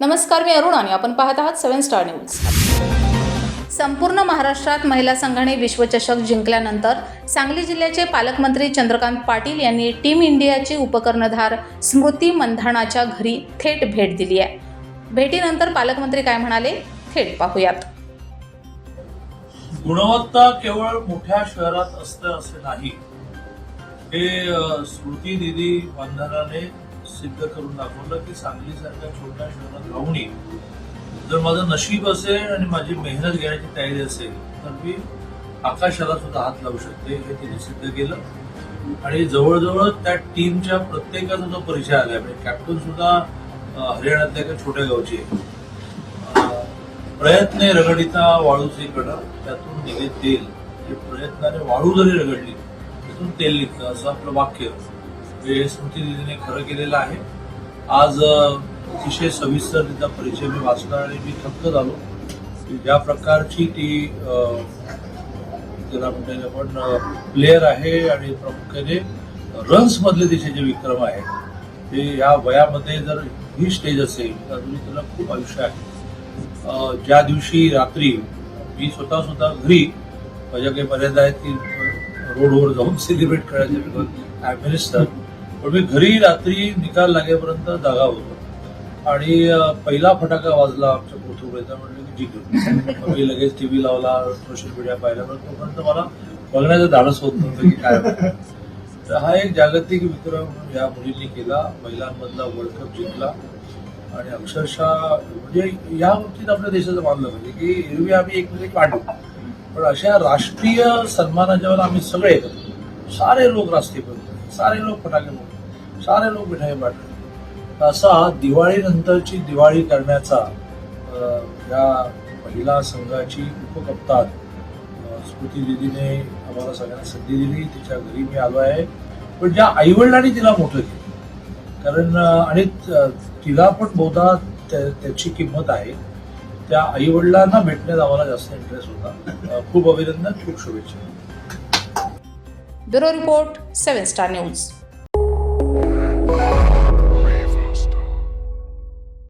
नमस्कार मी अरुण आणि आपण पाहत आहात सेव्हन स्टार न्यूज संपूर्ण महाराष्ट्रात महिला संघाने विश्वचषक जिंकल्यानंतर सांगली जिल्ह्याचे पालकमंत्री चंद्रकांत पाटील यांनी टीम इंडियाची उपकर्णधार स्मृती मंधाणाच्या घरी थेट भेट दिली आहे. भेटीनंतर पालकमंत्री काय म्हणाले थेट पाहूयात. गुणवत्ता केवळ मोठ्या शहरात असते असे नाही. हे स्मृती दिदी बंधनाने सिद्ध करून दाखवलं की सांगलीसारख्या छोट्या शहरात राहूनही जर माझं नशीब असेल आणि माझी मेहनत घेण्याची तयारी असेल तर मी आकाशाला सुद्धा हात लावू शकते हे तिने सिद्ध केलं. आणि जवळजवळ त्या टीमच्या प्रत्येकाचा जो परिचय आला म्हणजे कॅप्टन सुद्धा हरियाणातल्या एका छोट्या गावची आहे. प्रयत्ने रगडिता वाळूचे कडा त्यातून निघे तेल. प्रयत्नाने वाळू जरी रगडली त्यातून तेल निघतं असं आपलं वाक्य. हे स्मृती दिदीने खरं केलेलं आहे. आज अतिशय सविस्तर तिचा परिचय मी वाचला आणि मी थक्क झालो. की ज्या प्रकारची ती त्याला म्हणता आपण प्लेअर आहे आणि प्रामुख्याने रन्समधले तिचे जे विक्रम आहेत ते या वयामध्ये जर ही स्टेज असेल तर अजून तिला खूप आयुष्य आहे. ज्या दिवशी रात्री मी स्वतः स्वतः घरी माझ्या काही मर्यादा आहेत की रोडवर जाऊन सेलिब्रेट करायचे बिकॉज आय मिनिस्टर पण मी घरी रात्री निकाल लागेपर्यंत जागा होतो. आणि पहिला फटाका वाजला आमच्या कोथरूडचा म्हणजे की जिंकलो मी लगेच टीव्ही लावला सोशल मीडिया पाहिला पण तोपर्यंत मला बघण्याचं धाडस होत नव्हतं की काय तर हा एक जागतिक विक्रम या मुलींनी केला महिलांमधला वर्ल्ड कप जिंकला. आणि अक्षरशः म्हणजे या बाबतीत आपल्या देशाचं मानलं पाहिजे की एरवी आम्ही एकमेक वाटू पण अशा राष्ट्रीय सन्मानाच्यावर आम्ही सगळे सारे लोक रास्ते फिरतो सारे लोक फटाके सारे लोक मिठाई वाटले असा दिवाळीनंतरची दिवाळी करण्याचा या महिला संघाची उपकप्तान स्मृती दिदीने आम्हाला सगळ्यांना संधी दिली. तिच्या घरी मी आलो आहे. पण ज्या आईवडिलांनी तिला मोठं केलं. कारण आणि तिला पण बहुधा त्याची किंमत आहे. त्या आईवडिलांना भेटण्यात आम्हाला जास्त इंटरेस्ट होता. खूप अभिनंदन. खूप शुभेच्छा. Bureau report seven star news.